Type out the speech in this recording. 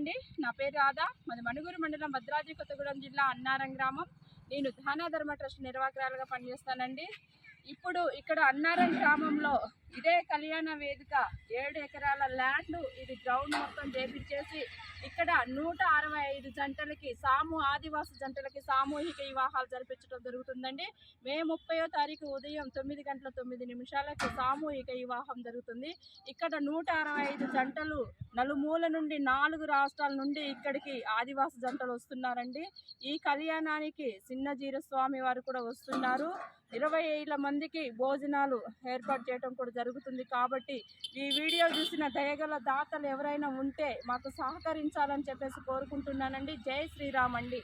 అండి. నా పేరు రాధా. మాది మణుగూరు మండలం భద్రాద్రి కొత్తగూడెం జిల్లా అన్నారం గ్రామం. నేను ధానా ధర్మ ట్రస్ట్ నిర్వాహకురాలుగా పనిచేస్తానండి. ఇప్పుడు ఇక్కడ అన్నారం గ్రామంలో ఇదే కళ్యాణ వేదిక ఏడు ఎకరాల ల్యాండ్ ఇది గ్రౌండ్ మొత్తం చేపించేసి ఇక్కడ నూట అరవై ఐదు జంటలకి సాము ఆదివాసి జంటలకి సామూహిక వివాహాలు జరిపించడం జరుగుతుందండి. మే ముప్పయో తారీఖు ఉదయం తొమ్మిది గంటల తొమ్మిది నిమిషాలకు సామూహిక వివాహం జరుగుతుంది. ఇక్కడ నూట అరవై ఐదు జంటలు నలుమూల నుండి నాలుగు రాష్ట్రాల నుండి ఇక్కడికి ఆదివాసి జంటలు వస్తున్నారండి. ఈ కళ్యాణానికి చిన్నజీర స్వామి వారు కూడా వస్తున్నారు. ఇరవై ఏళ్ళ మందికి భోజనాలు ఏర్పాటు చేయడం కూడా జరుగుతుంది కాబట్టి ఈ వీడియో చూసిన దయగల దాతలు ఎవరైనా ఉంటే మాకు సహకరించాలని చెప్పేసి కోరుకుంటున్నానండి. జై శ్రీరామ్ అండి.